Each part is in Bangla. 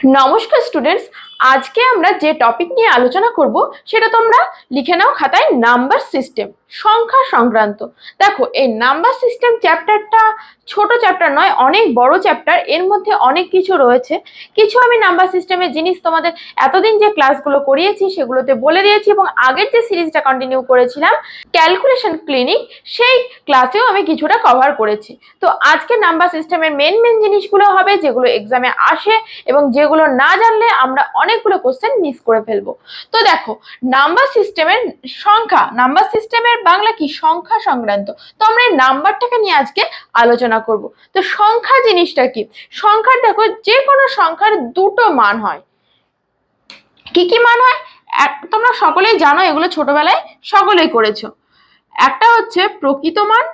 নমস্কার স্টুডেন্টস আজকে আমরা যে টপিক নিয়ে আলোচনা করব, সেটা তোমরা লিখে নাও খাতায় নাম্বার সিস্টেম সংখ্যা সংক্রান্ত। দেখো, এই নাম্বার সিস্টেম চ্যাপ্টারটা ছোট চ্যাপ্টার নয়, অনেক বড় চ্যাপ্টার এর মধ্যে অনেক কিছু রয়েছে। কিছু আমি নাম্বার সিস্টেমের জিনিস তোমাদের এতদিন যে ক্লাসগুলো করিয়েছি, সেগুলোতে বলে দিয়েছি এবং আগের যে সিরিজটা কন্টিনিউ করেছিলাম ক্যালকুলেশন ক্লিনিক সেই ক্লাসেও আমি কিছুটা কভার করেছি। তো আজকে নাম্বার সিস্টেমের মেন মেন জিনিসগুলো হবে, যেগুলো এক্সামে আসে এবং যেগুলো না জানলে আমরা অনেকগুলো কোশ্চেন মিস করে ফেলব। তো দেখো নাম্বার সিস্টেমের সংখ্যা নাম্বার সিস্টেমের বাংলা কি? সংখ্যা সংক্রান্ত। তো আমরা এই নাম্বারটাকে নিয়ে আজকে আলোচনা করব। তো সংখ্যা জিনিসটা কি? সংখ্যার দেখো, যে কোনো সংখ্যার দুটো মান হয়। কি কি মান হয়? তোমরা সকলেই জানো, এগুলো ছোটবেলায় সকলেই করেছ। একটা হচ্ছে প্রকৃত মান,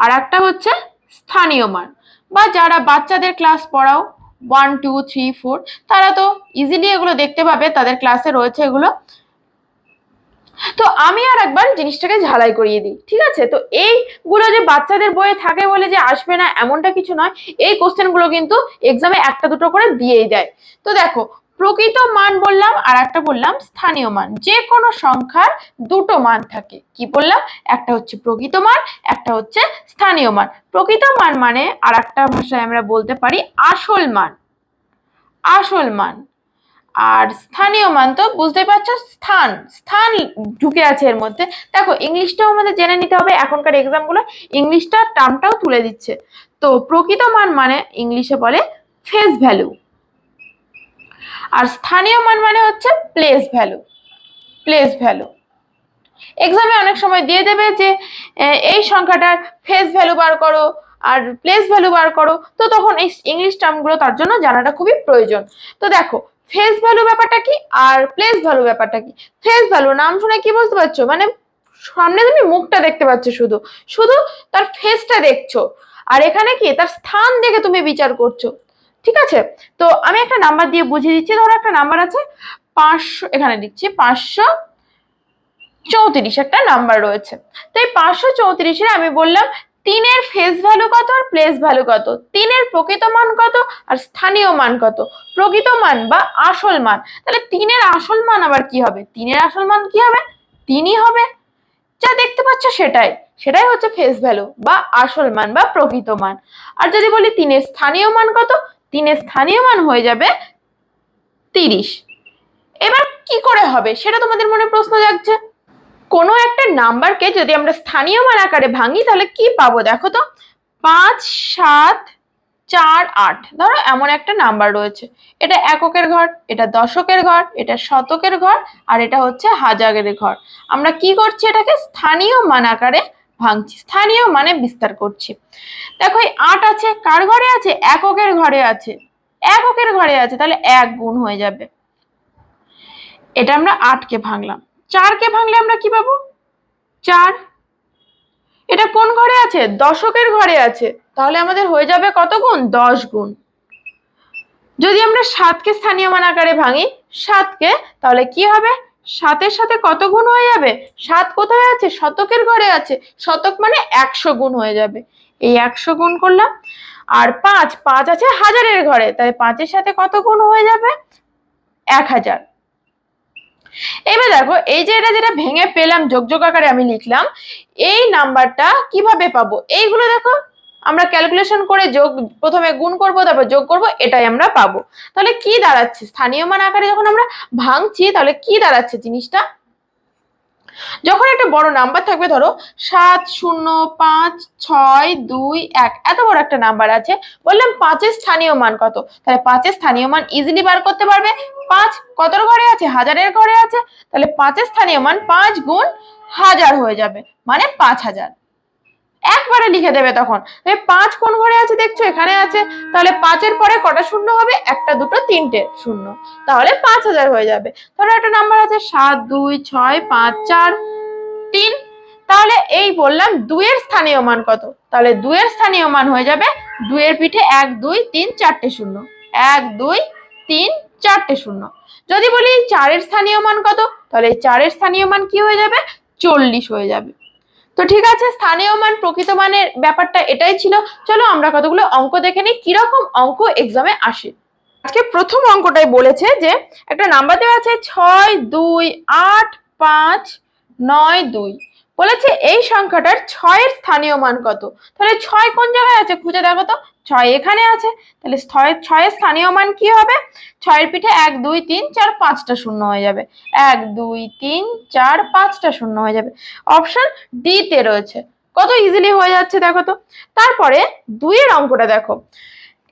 আর একটা হচ্ছে স্থানীয় মান। বা যারা বাচ্চাদের ক্লাস পড়াও ওয়ান টু থ্রি ফোর তারা তো ইজিলি এগুলো দেখতে পাবে, তাদের ক্লাসে রয়েছে এগুলো। তো আমি আর একবার জিনিসটাকে ঝালাই করিয়ে দিই, ঠিক আছে? তো এইগুলো যে বাচ্চাদের বইয়ে থাকে বলে যে আসবে না, এমনটা কিছু নয়। এই কোশ্চেনগুলো কিন্তু এক্সামে একটা দুটো করে দিয়েই দেয় তো দেখো প্রকৃত মান বললাম আর একটা বললাম, স্থানীয় মান। যে কোনো সংখ্যার দুটো মান থাকে। কি বললাম? একটা হচ্ছে প্রকৃত মান, একটা হচ্ছে স্থানীয় মান। প্রকৃত মান মানে আর একটা ভাষায় আমরা বলতে পারি আসল মান। আসল মান। আর স্থানীয় মান তো বুঝতেই পারছ, স্থান। স্থান ঢুকে আছে এর মধ্যে। দেখো, ইংলিশটাও আমাদের জেনে নিতে হবে, এখনকার এক্সামগুলো ইংলিশটা টার্মটাও তুলে দিচ্ছে। তো প্রকৃত মান মানে ইংলিশে বলে ফেস ভ্যালু আর স্থানীয় মান মানে হচ্ছে প্লেস ভ্যালু প্লেস ভ্যালু এক্সামে অনেক সময় দিয়ে দেবে যে এই সংখ্যাটার ফেস ভ্যালু বার করো আর প্লেস ভ্যালু বার করো। তো তখন এই ইংলিশ টার্মগুলো তার জন্য জানাটা খুবই প্রয়োজন। তো দেখো ফেস ভ্যালু ব্যাপারটা কি আর প্লেস ভ্যালু ব্যাপারটা কি? ফেস ভ্যালু নাম শুনে কি বুঝতে পারছ? মানে সামনে তুমি মুখটা দেখতে পাচ্ছ শুধু। শুধু তার ফেসটা দেখছ। আর এখানে কি? তার স্থান দেখে তুমি বিচার করছ। ঠিক আছে? তো আমি একটা নাম্বার দিয়ে বুঝিয়ে দিচ্ছি। ধরো একটা নাম্বার আছে, পাঁচশো, এখানে দিচ্ছি পাঁচশো চৌত্রিশ একটা নাম্বার রয়েছে। তো এই পাঁচশো চৌত্রিশের আমি বললাম, তিনের ফেস ভ্যালু কত আর প্লেস ভ্যালু কত? তিনের প্রকৃত মান কত আর স্থানীয় মান কত? প্রকৃত মান বা আসল মান। তাহলে তিনের আসল মান আবার কি হবে? তিনের আসল মান কি হবে? তিনই হবে। যা দেখতে পাচ্ছ সেটাই। সেটাই হচ্ছে ফেস ভ্যালু বা আসল মান বা প্রকৃত মান। আর যদি বলি তিনের স্থানীয় মান কত? তিনের স্থানীয় মান হয়ে যাবে তিরিশ। এবার কি করে হবে? সেটা তোমাদের মনে প্রশ্ন জাগছে। কোনো একটা নাম্বারকে যদি আমরা স্থানীয় মান আকারে ভাঙি, তাহলে কি পাবো দেখো তো? পাঁচ, সাত, চার, আট। ধরো এমন একটা নাম্বার রয়েছে। এটা এককের ঘর, এটা দশকের ঘর, এটা শতকের ঘর, আর এটা হচ্ছে হাজারের ঘর। আমরা কি করছি এটাকে? স্থানীয় মান আকারে ভাঙছি। স্থানীয় মানে বিস্তার করছি। দেখো, এই আট আছে, কার ঘরে আছে? এককের ঘরে আছে। এককের ঘরে আছে, তাহলে এক গুণ হয়ে যাবে। এটা আমরা আটকে ভাঙলাম। চারকে ভাঙলে আমরা কি পাবো? চার। এটা কোন ঘরে আছে? দশকের ঘরে আছে। তাহলে আমাদের হয়ে যাবে কত গুণ? দশ গুণ। যদি আমরা সাতকে স্থানীয় মান আকারে ভাঙি, সাতকে, তাহলে কি হবে? সাতের সাথে কত গুণ হয়ে যাবে? সাত কোথায় আছে? শতকের ঘরে আছে। শতক মানে একশো গুণ হয়ে যাবে। এই একশো গুণ করলাম। আর পাঁচ পাঁচ আছে হাজারের ঘরে। তাহলে পাঁচের সাথে কত গুণ হয়ে যাবে? এক হাজার। এবার দেখো, এই যে এটা যেটা ভেঙে পেলাম যোগ যোগ আকারে আমি লিখলাম, এই নাম্বারটা কীভাবে পাবো? এইগুলো দেখো আমরা ক্যালকুলেশন করে যোগ, প্রথমে গুণ করব, তারপর যোগ করব, এটাই আমরা পাবো। তাহলে কি দাঁড়াচ্ছে? স্থানীয় মান আকারে যখন আমরা ভাঙছি, তাহলে কি দাঁড়াচ্ছে জিনিসটা? যখন একটা বড় নাম্বার থাকবে, ধরো সাত শূন্য পাঁচ ছয় দুই এক, এত বড় একটা নাম্বার আছে, বললাম পাঁচের স্থানীয় মান কত? তাহলে পাঁচের স্থানীয় মান ইজিলি বার করতে পারবে। পাঁচ কতর ঘরে আছে? হাজারের ঘরে আছে। তাহলে পাঁচের স্থানীয় মান পাঁচ গুণ হাজার হয়ে যাবে মানে পাঁচ হাজার। একবারে লিখে দেবে তখন। পাঁচ কোন ঘরে আছে দেখছ? এখানে আছে। তাহলে পাঁচের পরে কটা শূন্য হবে? একটা, দুটো, তিনটে শূন্য। তাহলে পাঁচ হাজার হয়ে যাবে। ধরো একটা নাম্বার আছে সাত, দুই, ছয়, পাঁচ, চার, তিন। তাহলে এই বললাম দুয়ের স্থানীয় মান কত? তাহলে দুয়ের স্থানীয় মান হয়ে যাবে দুইয়ের পিঠে এক, দুই, তিন, চারটে শূন্য। এক, দুই, তিন, চারটে শূন্য। যদি বলি চারের স্থানীয় মান কত? তাহলে চারের স্থানীয় মান কি হয়ে যাবে? চল্লিশ হয়ে যাবে। তো ঠিক আছে, স্থানীয় মান, প্রকৃত মানের ব্যাপারটা এটাই ছিল। চলো আমরা কতগুলো অঙ্ক দেখে নিই, কীরকম অঙ্ক এক্সামে আসে। আজকে প্রথম অঙ্কটাই বলেছে যে, একটা নাম্বার দেওয়া আছে ছয়, দুই, আট, পাঁচ, নয়, দুই। বলেছে এই সংখ্যাটার ছয়ের স্থানীয় মান কত? তাহলে ছয় কোন জায়গায় আছে খুঁজে দেখো তো। ছয় এখানে আছে। তাহলে ছয়, ছয়ের স্থানীয় মান কি হবে? ছয়ের পিঠে এক, দুই, তিন, চার, পাঁচটা শূন্য হয়ে যাবে। এক, দুই, তিন, চার, পাঁচটা শূন্য হয়ে যাবে। অপশন ডি তে রয়েছে। কত ইজিলি হয়ে যাচ্ছে দেখো তো? তারপরে দুইয়ের অঙ্কটা দেখো।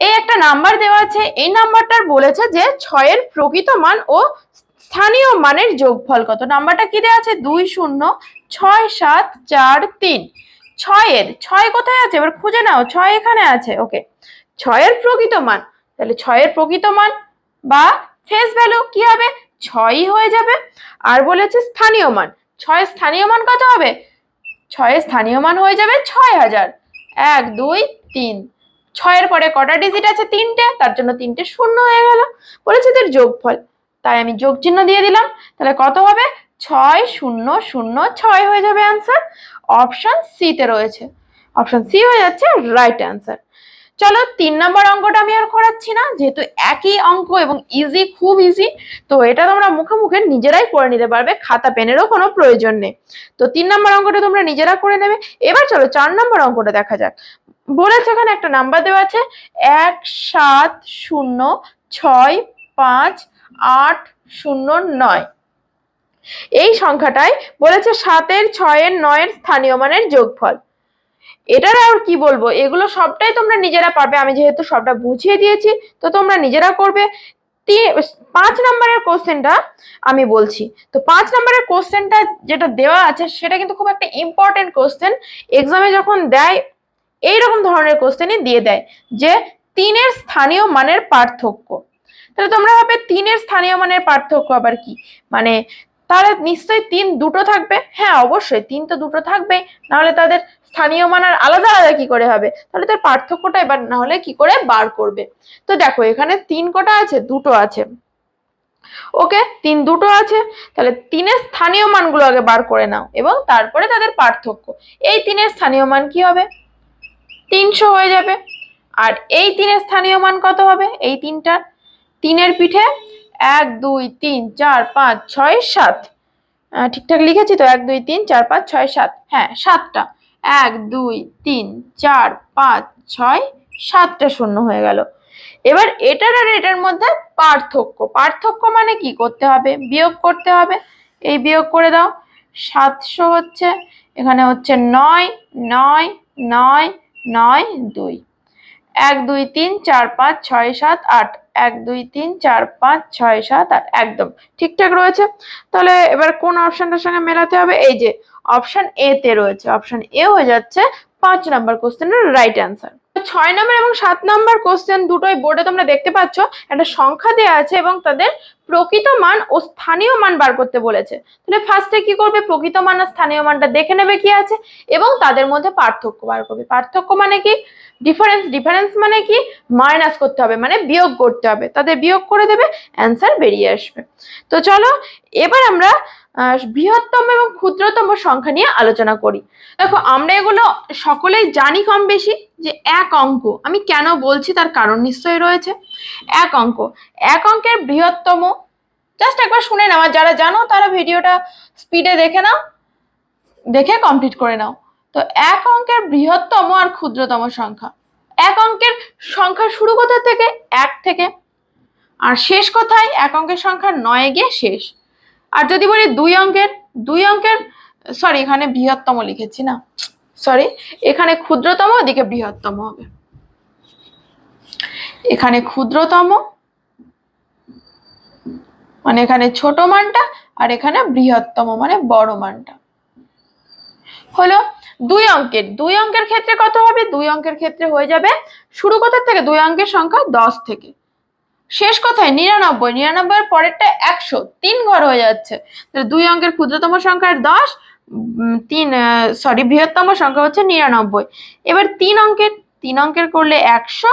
এই একটা নাম্বার দেওয়া আছে, এই নাম্বারটার বলেছে যে ছয়ের প্রকৃত মান ও স্থানীয় মানের যোগফল কত। নাম্বারটা কি দেওয়া আছে? দুই, শূন্য, ছয়, সাত, চার, তিন। ছয়ের, ছয় কোথায় আছে? এবার খুঁজে নাও, ছয় এখানে আছে। ওকে। ছয়ের প্রকৃত মান, তাহলে ছয়ের প্রকৃত মান বা ফেস ভ্যালু কি হবে? ছয়ই হয়ে যাবে। আর বলেছে স্থানীয় মান। ছয়ের স্থানীয় মান কত হবে? ছয়ের স্থানীয় মান হয়ে যাবে ছয় হাজার। এক, দুই, তিন। ছয়ের পরে কটা ডিজিট আছে? তিনটে। তার জন্য তিনটে শূন্য হয়ে গেল। বলেছে এদের যোগফল। তাই আমি যোগ চিহ্ন দিয়ে দিলাম। তাহলে কত হবে? ছয় শূন্য শূন্য ছয় হয়ে যাবে অ্যান্সার অপশন সিতে রয়েছে। অপশন সি হয়ে যাচ্ছে রাইট অ্যান্সার চলো তিন নম্বর অঙ্কটা আমি আর করাচ্ছি না, যেহেতু একই অঙ্ক এবং ইজি খুব ইজি তো এটা তোমরা মুখে মুখে নিজেরাই করে নিতে পারবে, খাতা, পেনেরও কোনো প্রয়োজন নেই। তো তিন নম্বর অঙ্কটা তোমরা নিজেরা করে নেবে। এবার চলো চার নম্বর অঙ্কটা দেখা যাক। বলেছে এখানে একটা নাম্বার দেওয়া আছে, এক, সাত, শূন্য, ছয়, পাঁচ, আট, শূন্য, নয়। এই সংখ্যাটাই বলেছে সাতের, ছয়ের, নয়ের স্থানীয় মানের যোগফল। এটার আর কি বলব? এগুলো সবটাই তোমরা নিজেরা পারবে। আমি যেহেতু সবটা বুঝিয়ে দিয়েছি, তো তোমরা নিজেরা করবে। পাঁচ নম্বরের কোশ্চেনটা আমি বলছি। তো পাঁচ নম্বরের কোশ্চেনটা যেটা দেওয়া আছে, সেটা কিন্তু খুব একটা ইম্পর্টেন্ট কোশ্চেন। এক্সামে যখন দেয়, এইরকম ধরনের কোশ্চেনই দিয়ে দেয় যে, তিনের স্থানীয় মানের পার্থক্য। তাহলে তোমরা ভাবে তিনের স্থানীয় মানের পার্থক্য আবার কি? মানে তাহলে নিশ্চয়ই তিন দুটো থাকবে? হ্যাঁ অবশ্যই তিন তো দুটো থাকবে নাহলে তাদের স্থানীয় মান আর আলাদা আলাদা কি করে হবে? তাহলে তার পার্থক্যটা এবার না হলে কি করে বার করবে? তো দেখো, এখানে তিন কটা আছে, দুটো আছে। ওকে, তিন দুটো আছে, তাহলে তিনের স্থানীয় মানগুলো আগে বার করে নাও এবং তারপরে তাদের পার্থক্য। এই তিনের স্থানীয় মান কি হবে? তিনশো হয়ে যাবে। আর এই তিনের স্থানীয় মান কত হবে? এই তিনটার। তিনের পিঠে এক, দুই, তিন, চার, পাঁচ, ছয়, সাত। ঠিকঠাক লিখেছি তো? এক, দুই, তিন, চার, পাঁচ, ছয়, সাত। হ্যাঁ সাতটা। এক, দুই, তিন, চার, পাঁচ, ছয়, সাতটা শূন্য হয়ে গেল। এবার এটার আর এটার মধ্যে পার্থক্য। পার্থক্য মানে কি করতে হবে? বিয়োগ করতে হবে। এই বিয়োগ করে দাও। সাতশো হচ্ছে, এখানে হচ্ছে নয় নয় নয় নয়, দুই। এক, দুই, তিন, চার, পাঁচ, ছয়, সাত, আট। এক, দুই, তিন, চার, পাঁচ, ছয়, সাত, আট। একদম ঠিকঠাক রয়েছে। তাহলে এবার কোন অপশনটার সঙ্গে মেলাতে হবে? এই যে অপশন এ তে রয়েছে। অপশন এ হয়ে যাচ্ছে পাঁচ নাম্বার কোশ্চেনের রাইট অ্যান্সার ছয় নম্বর এবং সাত নম্বর কোশ্চেন দুটোই বোর্ডে তোমরা দেখতে পাচ্ছ। একটা সংখ্যা দেওয়া আছে এবং তাদের প্রকৃত মান ও স্থানীয় মান বার করতে বলেছে। তাহলে ফার্স্টে কি করবে? প্রকৃত মান আর স্থানীয় মানটা দেখে নেবে কি আছে এবং তাদের মধ্যে পার্থক্য বার করবে। পার্থক্য মানে কি? ডিফারেন্স ডিফারেন্স মানে কি? মাইনাস করতে হবে মানে বিয়োগ করতে হবে। তাদের বিয়োগ করে দেবে অ্যান্সার বেরিয়ে আসবে। তো চলো, এবার আমরা বৃহত্তম এবং ক্ষুদ্রতম সংখ্যা নিয়ে আলোচনা করি। দেখো, আমরা এগুলো সকলেই জানি কম বেশি যে এক অঙ্ক। আমি কেন বলছি তার কারণ নিশ্চয়ই রয়েছে। এক অঙ্ক। এক অঙ্কের বৃহত্তম জাস্ট একবার শুনে নাও। আর যারা জানো, তারা ভিডিওটা স্পিডে দেখে নাও, দেখে কমপ্লিট করে নাও। তো এক অঙ্কের বৃহত্তম আর ক্ষুদ্রতম সংখ্যা। এক অঙ্কের সংখ্যা শুরু কোথা থেকে? এক থেকে। আর শেষ কোথায়? এক অঙ্কের সংখ্যা নয়ে গিয়ে শেষ। আর যদি বলি দুই অঙ্কের দুই অঙ্কের সরি এখানে বৃহত্তম লিখেছি না। সরি এখানে ক্ষুদ্রতম, ওদিকে বৃহত্তম হবে। এখানে ক্ষুদ্রতম মানে এখানে ছোট মানটা, আর এখানে বৃহত্তম মানে বড় মানটা। হলো দুই অঙ্কের দুই অঙ্কের ক্ষেত্রে কত হবে? দুই অঙ্কের ক্ষেত্রে হয়ে যাবে শুরু কোথা থেকে? দুই অঙ্কের সংখ্যা দশ থেকে। শেষ কথায় নিরানব্বই নিরানব্বই পরেরটা একশো, তিন ঘর হয়ে যাচ্ছে। দুই অঙ্কের ক্ষুদ্রতম সংখ্যার দশ তিন সরি বৃহত্তম সংখ্যা হচ্ছে নিরানব্বই। এবার তিন অঙ্কের তিন অঙ্কের করলে একশো,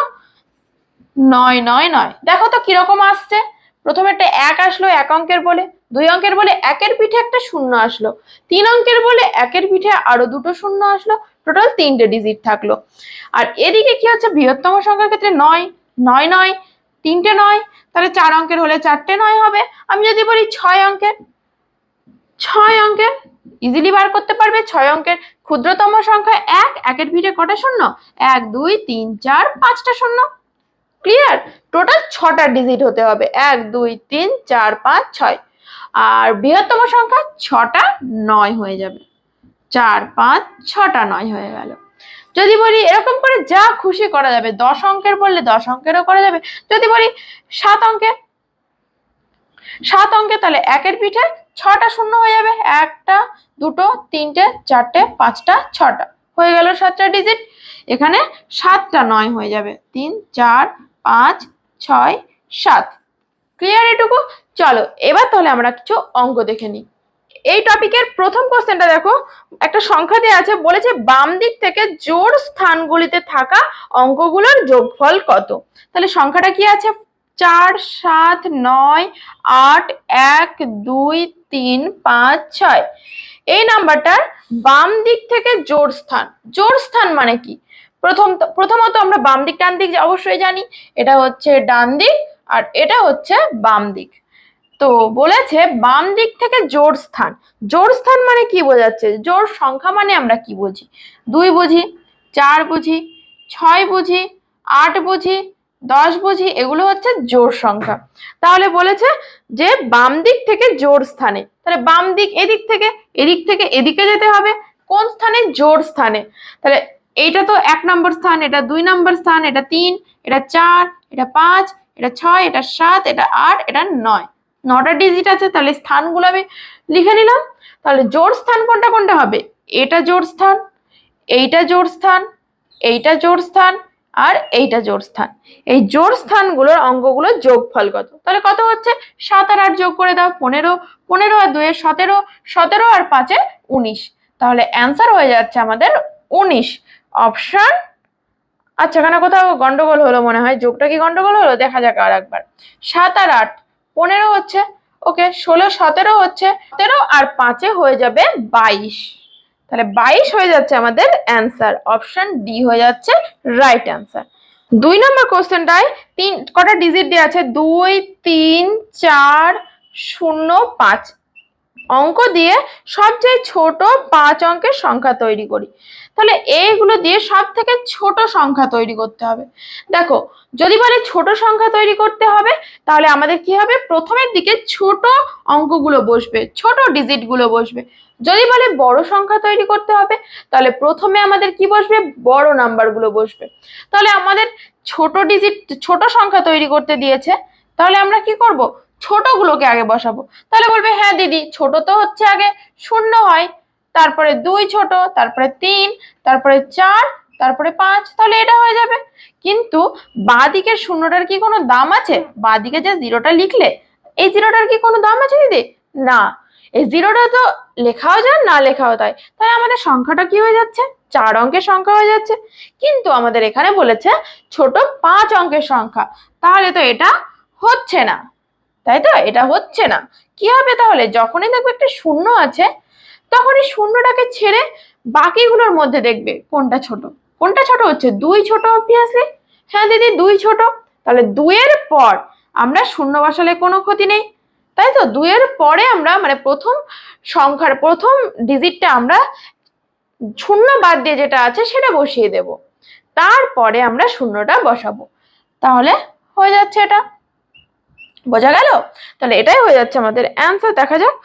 নয় নয় নয়। দেখো তো কীরকম আসছে। প্রথমে একটা এক আসলো এক অঙ্কের বলে, দুই অঙ্কের বলে একের পিঠে একটা শূন্য আসলো। তিন অঙ্কের বলে একের পিঠে আরও দুটো শূন্য আসলো টোটাল তিনটে ডিজিট থাকল। আর এদিকে কি হচ্ছে? বৃহত্তম সংখ্যার ক্ষেত্রে নয় নয় নয় তিনটে নয়, তাহলে চার অঙ্কের হলে চারটে নয় হবে। আমি যদি বলি ছয় অঙ্কের ছয় অঙ্কের ইজিলি বার করতে পারবে। ছয় অঙ্কের ক্ষুদ্রতম সংখ্যা এক, একের ভিড়ে কটা শূন্য? এক, দুই, তিন, চার, পাঁচটা শূন্য। ক্লিয়ার টোটাল ছটা ডিজিট হতে হবে। এক, দুই, তিন, চার, পাঁচ, ছয়। আর বৃহত্তম সংখ্যা ছটা নয় হয়ে যাবে। চার, পাঁচ, ছটা নয় হয়ে গেল। যদি বলি এরকম করে যা খুশি করা যাবে, দশ অঙ্কের বললে দশ অঙ্কেরও করা যাবে। যদি বলি সাত অঙ্কে সাত অঙ্কে তাহলে একের পিঠে ছটা শূন্য হয়ে যাবে। একটা, দুটো, তিনটে, চারটে, পাঁচটা, ছটা। হয়ে গেল সাতটা ডিজিট এখানে সাতটা নয় হয়ে যাবে। তিন, চার, পাঁচ, ছয়, সাত। ক্লিয়ার এটুকু? চলো, এবার তাহলে আমরা কিছু অঙ্ক দেখে নিই। এই টপিকের প্রথম কোশ্চেনটা দেখো, একটা সংখ্যা দেওয়া আছে, বলেছে বাম দিক থেকে জোর স্থানগুলিতে থাকা অঙ্কগুলোর যোগফল কত? তাহলে সংখ্যাটা কি আছে? চার, সাত, নয়, আট, এক, দুই, তিন, পাঁচ, ছয়। এই নাম্বারটার বাম দিক থেকে জোর স্থান। জোর স্থান মানে কি? প্রথম প্রথমত আমরা বাম দিক, ডান দিক অবশ্যই জানি। এটা হচ্ছে ডান দিক আর এটা হচ্ছে বাম দিক। তো বলেছে বাম দিক থেকে জোর স্থান। জোড় স্থান মানে কি বোঝাচ্ছে? জোর সংখ্যা মানে আমরা কি বুঝি? দুই বুঝি, চার বুঝি, ছয় বুঝি, আট বুঝি, দশ বুঝি, এগুলো হচ্ছে জোর সংখ্যা। তাহলে বলেছে যে বাম দিক থেকে জোর স্থানে। তাহলে বাম দিক এদিক থেকে এদিক থেকে এদিকে যেতে হবে। কোন স্থানে? জোর স্থানে। তাহলে এইটা তো এক নম্বর স্থান, এটা দুই নম্বর স্থান, এটা তিন, এটা চার, এটা পাঁচ, এটা ছয়, এটা সাত, এটা আট, এটা নয়। নটা ডিজিট আছে, তাহলে স্থানগুলো আমি লিখে নিলাম। তাহলে জোর স্থান কোনটা কোনটা হবে? এটা জোর স্থান, এইটা জোর স্থান, এইটা জোর স্থান আর এইটা জোর স্থান। এই জোড় স্থানগুলোর অঙ্কগুলোর যোগফল কত? তাহলে কত হচ্ছে? সাত আর আট যোগ করে দাও, পনেরো পনেরো আর দুয়ে সতেরো সতেরো আর পাঁচে উনিশ। তাহলে অ্যান্সার হয়ে যাচ্ছে আমাদের উনিশ। অপশন আচ্ছা এখানে কোথাও গন্ডগোল হলো মনে হয়। যোগটা কি গন্ডগোল হলো? দেখা যাক আর একবার। সাত আর আট। পনেরো হচ্ছে, ওকে, ষোলো, সতেরো হচ্ছে সতেরো আর পাঁচে হয়ে যাবে বাইশ। তাহলে বাইশ হয়ে যাচ্ছে আমাদের অ্যান্সার অপশন ডি হয়ে যাচ্ছে রাইট অ্যান্সার দুই নম্বর কোশ্চেনটায় তিন, কটা ডিজিট দেওয়া আছে? দুই, তিন, চার, শূন্য, পাঁচ। অঙ্ক দিয়ে সবচেয়ে ছোট পাঁচ অঙ্কের সংখ্যা তৈরি করি। তাহলে এইগুলো দিয়ে সব থেকে ছোট সংখ্যা তৈরি করতে হবে। দেখো, যদি বলে ছোট সংখ্যা তৈরি করতে হবে, তাহলে আমাদের কি হবে? প্রথমের দিকে ছোট অঙ্কগুলো বসবে, ছোট ডিজিটগুলো বসবে। যদি বলে বড় সংখ্যা তৈরি করতে হবে, তাহলে প্রথমে আমাদের কি বসবে? বড় নাম্বারগুলো বসবে। তাহলে আমাদের ছোট ডিজিট, ছোট সংখ্যা তৈরি করতে দিয়েছে। তাহলে আমরা কি করব? ছোটগুলোকে আগে বসাবো। তাহলে বলবে হ্যাঁ দিদি, ছোট তো হচ্ছে আগে শূন্য হয়। তারপরে দুই ছোট, তারপরে তিন, তারপরে চার, তারপরে পাঁচ, তাহলে এটা হয়ে যাবে। কিন্তু বাঁ দিকের শূন্যটার কি কোনো দাম আছে? বাঁ দিকে যে জিরোটা লিখলে, এই জিরোটার কি কোনো দাম আছে দিদি? না। এই জিরোটা তো লেখাও যায়, না লেখাও তাই তাই আমাদের সংখ্যাটা কি হয়ে যাচ্ছে? চার অঙ্কের সংখ্যা হয়ে যাচ্ছে। কিন্তু আমাদের এখানে বলেছে ছোট পাঁচ অঙ্কের সংখ্যা। তাহলে তো এটা হচ্ছে না। তাই তো? এটা হচ্ছে না। কি হবে তাহলে? যখনই দেখবে একটা শূন্য আছে তখন এই শূন্যটাকে ছেড়ে বাকিগুলোর মধ্যে দেখবে কোনটা ছোট। কোনটা ছোট হচ্ছে? দুই ছোট অবভিয়াসলি হ্যাঁ দিদি, দুই ছোট। তাহলে দুইয়ের পর আমরা শূন্য বসালে কোনো ক্ষতি নেই। তাই তো? দুইয়ের পরে আমরা মানে প্রথম সংখ্যার প্রথম ডিজিটটা আমরা শূন্য বাদ দিয়ে যেটা আছে সেটা বসিয়ে দেব। তারপরে আমরা শূন্যটা বসাবো। তাহলে হয়ে যাচ্ছে এটা। বোঝা গেল? তাহলে এটাই হয়ে যাচ্ছে আমাদের অ্যান্সার দেখা যাক।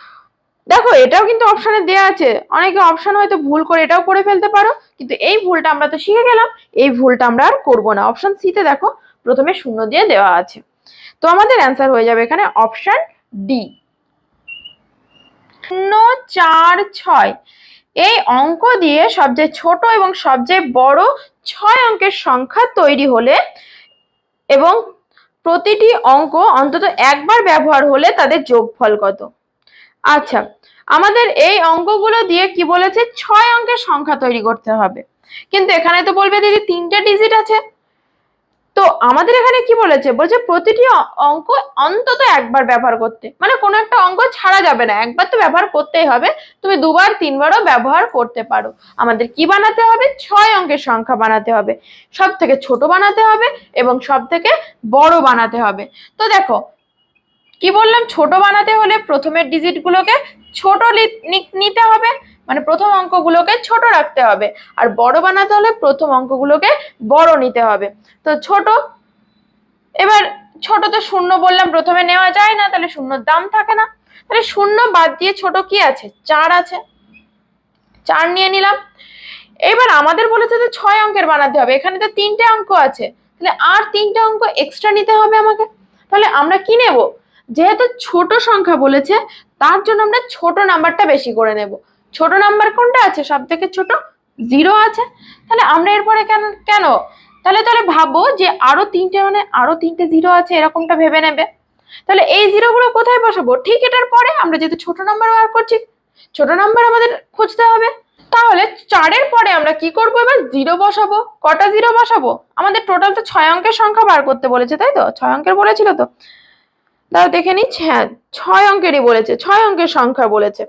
দেখো, এটাও কিন্তু অপশানে দেওয়া আছে। অনেকে অপশান হয়তো ভুল করে এটাও করে ফেলতে পারো, কিন্তু এই ভুলটা আমরা তো শিখে গেলাম, এই ভুলটা আমরা আর করব না। অপশন সিতে দেখো, প্রথমে শূন্য দিয়ে দেওয়া আছে। তো আমাদের অ্যান্সার হয়ে যাবে এখানে অপশান ডি শূন্য, চার, ছয়। এই অঙ্ক দিয়ে সবচেয়ে ছোট এবং সবচেয়ে বড় ছয় অঙ্কের সংখ্যা তৈরি হলে এবং প্রতিটি অঙ্ক অন্তত একবার ব্যবহার হলে তাদের যোগফল কত? আচ্ছা আমাদের এই অঙ্কগুলো দিয়ে কি বলেছে? ছয় অঙ্কের সংখ্যা তৈরি করতে হবে। কিন্তু এখানে তো বলবে দিদি তিনটে ডিজিট আছে। তো আমাদের এখানে কি বলেছে? বলছে প্রতিটি অঙ্ক অন্তত একবার ব্যবহার করতে। মানে কোনো একটা অঙ্ক ছাড়া যাবে না। একবার তো ব্যবহার করতেই হবে। তুমি দুবার, তিনবারও ব্যবহার করতে পারো। আমাদের কি বানাতে হবে? ছয় অঙ্কের সংখ্যা বানাতে হবে। সব থেকে ছোট বানাতে হবে এবং সব থেকে বড় বানাতে হবে। তো দেখো, কি বললাম? ছোট বানাতে হলে প্রথমের ডিজিটগুলোকে ছোট নিতে হবে। মানে প্রথম অঙ্কগুলোকে ছোট রাখতে হবে। আর বড় বানাতে হলে প্রথম অঙ্কগুলোকে বড় নিতে হবে। তো ছোট, এবার ছোট তো শূন্য বললাম, প্রথমে নেওয়া যায় না, তাহলে শূন্যর দাম থাকে না। তাহলে শূন্য বাদ দিয়ে ছোট কি আছে? চার আছে। চার নিয়ে নিলাম। এবার আমাদের বলেছে যে ছয় অঙ্কের বানাতে হবে। এখানে তো তিনটে অঙ্ক আছে। তাহলে আর তিনটে অঙ্ক এক্সট্রা নিতে হবে আমাকে? তাহলে আমরা কি নেব? যেহেতু ছোট সংখ্যা বলেছে, তার জন্য আমরা ছোট নাম্বারটা বেশি করে নেব। ছোট নাম্বার কোনটা আছে? সব থেকে ছোট জিরো আছে। তাহলে আমরা এরপরে কেন কেন? তাহলে তাহলে ভাবো যে আরও তিনটে মানে আরও তিনটে জিরো আছে, এরকমটা ভেবে নেবে। তাহলে এই জিরোগুলো কোথায় বসাবো? ঠিক এটার পরে আমরা যেহেতু ছোট নাম্বার বার করছি, ছোট নাম্বার আমাদের খুঁজতে হবে। তাহলে চারের পরে আমরা কি করব? এবার জিরো বসাবো। কটা জিরো বসাবো? আমাদের টোটাল তো ছয় অঙ্কের সংখ্যা বার করতে বলেছে, তাই তো? ছয় অঙ্কের বলেছিল তো? দাও দেখে নিচ্ছি হ্যাঁ ছয় অঙ্কেরই বলেছে, ছয় অঙ্কের সংখ্যা বলেছে।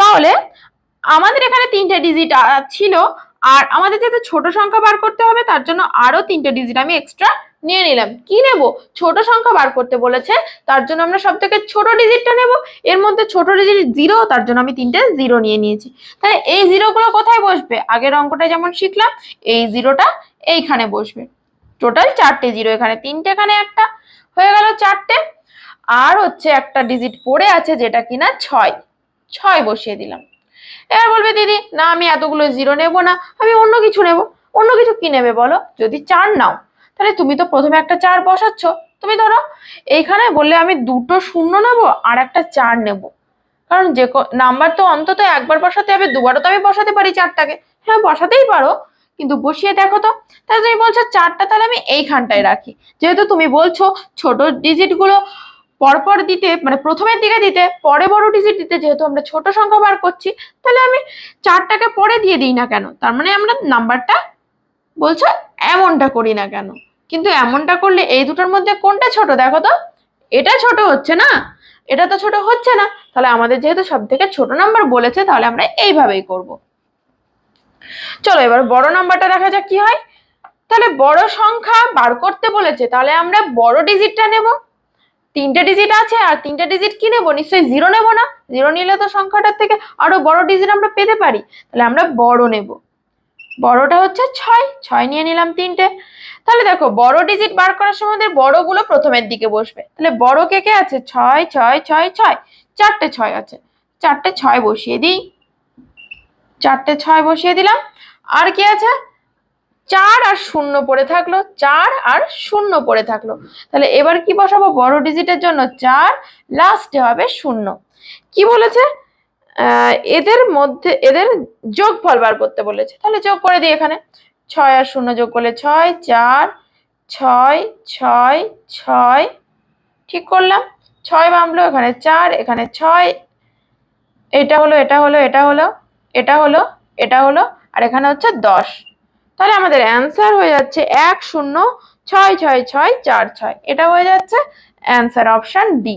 তাহলে আমাদের এখানে তিনটে ডিজিট ছিল। আর আমাদের যেহেতু ছোট সংখ্যা বার করতে হবে, তার জন্য আরও তিনটে ডিজিট আমি এক্সট্রা নিয়ে নিলাম। কি নেব? ছোট সংখ্যা বার করতে বলেছে, তার জন্য আমরা সব থেকে ছোট ডিজিটটা নেব। এর মধ্যে ছোট ডিজিট জিরো তার জন্য আমি তিনটে জিরো নিয়ে নিয়েছি। তাহলে এই জিরোগুলো কোথায় বসবে? আগের অঙ্কটা যেমন শিখলাম, এই জিরোটা এইখানে বসবে। টোটাল চারটে জিরো এখানে তিনটে, এখানে একটা। হয়ে গেল চারটে। আর হচ্ছে একটা ডিজিট পড়ে আছে যেটা কিনা ছয়। ছয় বসিয়ে দিলাম। এবার বলবে, দিদি, না, আমি এতগুলো জিরো নেব না, আমি অন্য কিছু নেব। অন্য কিছু কি নেবে বলো? যদি চার নাও, তাহলে তুমি তো প্রথমে একটা চার বসাচ্ছ। তুমি ধরো, এইখানে বললে আমি দুটো শূন্য নেব আর একটা চার নেব। কারণ যে নাম্বার তো অন্তত একবার বসাতে হবে, দুবারও তো আমি বসাতে পারি চারটাকে। হ্যাঁ বসাতেই পারো, কিন্তু বসিয়ে দেখো তো। তাহলে তুমি বলছো চারটা, তাহলে আমি এইখানটায় রাখি। যেহেতু তুমি বলছো ছোট ডিজিটগুলো পরপর দিতে মানে প্রথমের দিকে দিতে, পরে বড় ডিজিট দিতে যেহেতু আমরা ছোট সংখ্যা বার করছি, তাহলে আমি চারটাকে পরে দিয়ে দিই না কেন? তার মানে আমরা নাম্বারটা বলছো এমনটা করি না কেন? কিন্তু এমনটা করলে এই দুটোর মধ্যে কোনটা ছোট? দেখো তো, এটা ছোট হচ্ছে না, এটা তো ছোট হচ্ছে না। তাহলে আমাদের যেহেতু সব থেকে ছোট নাম্বার বলেছে, তাহলে আমরা এইভাবেই করব। চলো এবার বড় নাম্বারটা দেখা যাক কি হয়। তাহলে বড় সংখ্যা বার করতে বলেছে, তাহলে আমরা বড় ডিজিটটা নেব। তিনটে ডিজিট আছে আর তিনটে ডিজিট কি নেব? নিশ্চয়ই জিরো নেব না? জিরো নিলে তো সংখ্যাটার থেকে আরও বড় ডিজিট আমরা পেতে পারি। তাহলে আমরা বড় নেব। বড়টা হচ্ছে ছয়। ছয় নিয়ে নিলাম তিনটে। তাহলে দেখো, বড় ডিজিট বার করার সময় আমাদের বড়গুলো প্রথমের দিকে বসবে। তাহলে বড় কে কে আছে? ছয় ছয় ছয় ছয়। চারটে ছয় আছে। চারটে ছয় বসিয়ে দিই। চারটে ছয় বসিয়ে দিলাম। আর কি আছে? চার আর শূন্য পড়ে থাকল, চার আর শূন্য পড়ে থাকল। তাহলে এবার কি বসাবো? বড় ডিজিটের জন্য চার লাস্টে হবে শূন্য। কি বলেছে? এদের মধ্যে, এদের যোগফল বার করতে বলেছে। তাহলে যোগ করে দিই এখানে। ছয় আর শূন্য যোগ করলে ছয়, চার, ছয় ছয় ছয়। ঠিক করলাম। ছয় বামলো এখানে চার, এখানে ছয়। এটা হলো এটা হলো এটা হলো এটা হলো এটা হলো, আর এখানে হচ্ছে দশ। তাহলে আমাদের অ্যান্সার হয়ে যাচ্ছে এক শূন্য ছয় ছয় ছয় চার ছয়। এটা হয়ে যাচ্ছে অ্যান্সার অপশান ডি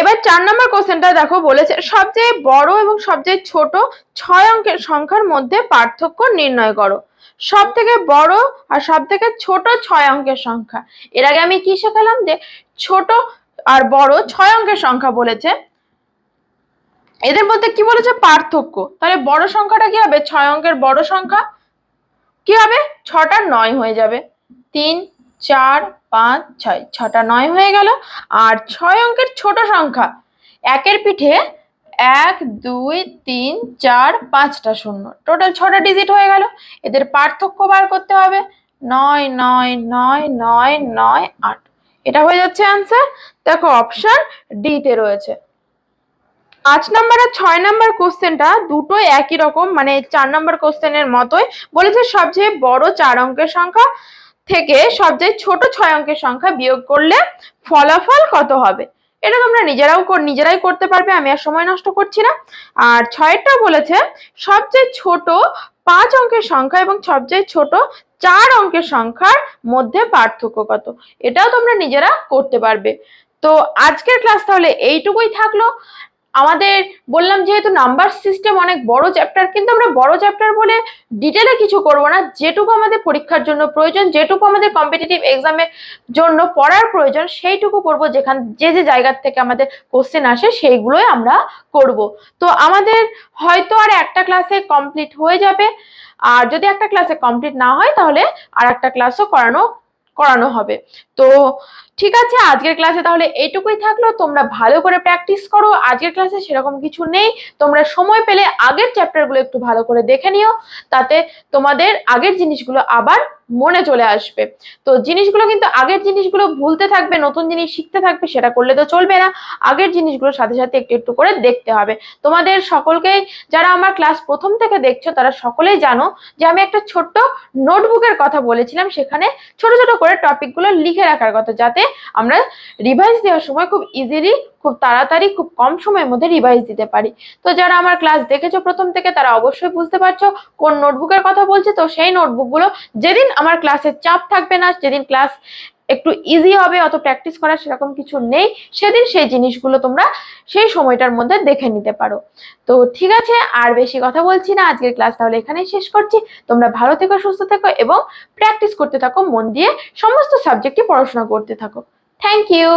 এবার চার নম্বর কোশ্চেনটা দেখো বলেছে, সবচেয়ে বড় এবং সবচেয়ে ছোট ছয় অঙ্কের সংখ্যার মধ্যে পার্থক্য নির্ণয় করো। সব থেকে বড় আর সব থেকে ছোট ছয় অঙ্কের সংখ্যা। এর আগে আমি কি শেখালাম যে ছোট আর বড় ছয় অঙ্কের সংখ্যা বলেছে? এদের মধ্যে কি বলেছে? পার্থক্য। তাহলে বড় সংখ্যাটা কি হবে? ছয় অঙ্কের বড় সংখ্যা কি হবে? ছটা নয় হয়ে যাবে। তিন, চার, পাঁচ, ছয়। ছটা নয় হয়ে গেল। আর ছয় অঙ্কের ছোট সংখ্যা। একের পিঠে এক, দুই, তিন, চার, পাঁচটা শূন্য। টোটাল ছটা ডিজিট হয়ে গেল। এদের পার্থক্য বার করতে হবে। নয় নয় নয় নয় নয়, আট। এটা হয়ে যাচ্ছে অ্যান্সার দেখো অপশান ডি তে রয়েছে। পাঁচ নাম্বার আর ছয় নাম্বার কোশ্চেনটা দুটোই একই রকম মানে চার নাম্বার কোশ্চেনের মতোই। বলেছে সবচেয়ে বড় চার অঙ্কের সংখ্যা থেকে সবচেয়ে ছোট ছয় অঙ্কের সংখ্যা বিয়োগ করলে ফলাফল কত হবে? এটা তোমরা নিজেরাও নিজেরাই করতে পারবে, আমি আর সময় নষ্ট করছি না। আর ছয়েরটাও বলেছে, সবচেয়ে ছোট পাঁচ অঙ্কের সংখ্যা এবং সবচেয়ে ছোট চার অঙ্কের সংখ্যার মধ্যে পার্থক্য কত? এটাও তোমরা নিজেরা করতে পারবে। তো আজকের ক্লাস তাহলে এইটুকুই থাকল। আমাদের বললাম যেহেতু নাম্বার সিস্টেম অনেক বড় চ্যাপ্টার কিন্তু আমরা বড় চ্যাপ্টার বলে ডিটেলে কিছু করব না। যেটুকু আমাদের পরীক্ষার জন্য প্রয়োজন, যেটুকু আমাদের কম্পিটিটিভ এক্সামের জন্য পড়ার প্রয়োজন, সেইটুকু করব যেখান, যে যে জায়গার থেকে আমাদের কোশ্চেন আসে সেইগুলোই আমরা করব। তো আমাদের হয়তো আর একটা ক্লাসে কমপ্লিট হয়ে যাবে। আর যদি একটা ক্লাসে কমপ্লিট না হয়, তাহলে আর একটা ক্লাসও করানো করানো হবে। তো ঠিক আছে, আজকের ক্লাসে তাহলে এইটুকুই থাকল। তোমরা ভালো করে প্র্যাকটিস করো। আজকের ক্লাসে সেরকম কিছু নেই। তোমরা সময় পেলে আগের চ্যাপ্টারগুলো একটু ভালো করে দেখে নিও। তাতে তোমাদের আগের জিনিসগুলো আবার মনে চলে আসবে। তো জিনিসগুলো কিন্তু আগের জিনিসগুলো ভুলতে থাকবে, নতুন জিনিস শিখতে থাকবে, সেটা করলে তো চলবে না। আগের জিনিসগুলোর সাথে সাথে একটু একটু করে দেখতে হবে। তোমাদের সকলকেই যারা আমার ক্লাস প্রথম থেকে দেখছ, তারা সকলেই জানো যে আমি একটা ছোট্ট নোটবুকের কথা বলেছিলাম, সেখানে ছোট ছোট করে টপিকগুলো লিখে রাখার কথা, যাতে আমরা রিভাইজ দেওয়ার সময় খুব ইজিলি খুব তাড়াতাড়ি খুব কম সময়ের মধ্যে রিভাইজ দিতে পারি। তো যারা আমার ক্লাস দেখেছ প্রথম থেকে, তারা অবশ্যই বুঝতে পারছ কোন নোটবুকের কথা বলছে। তো সেই নোটবুকগুলো যেদিন আমার ক্লাসের চাপ থাকবে না, যেদিন ক্লাস একটু ইজি হবে, অত প্র্যাকটিস করার সেরকম কিছু নেই, সেদিন সেই জিনিসগুলো তোমরা সেই সময়টার মধ্যে দেখে নিতে পারো। তো ঠিক আছে, আর বেশি কথা বলছি না। আজকের ক্লাস তাহলে এখানেই শেষ করছি। তোমরা ভালো থেকো, সুস্থ থেকো এবং প্র্যাকটিস করতে থাকো, মন দিয়ে সমস্ত সাবজেক্টই পড়াশোনা করতে থাকো। Thank you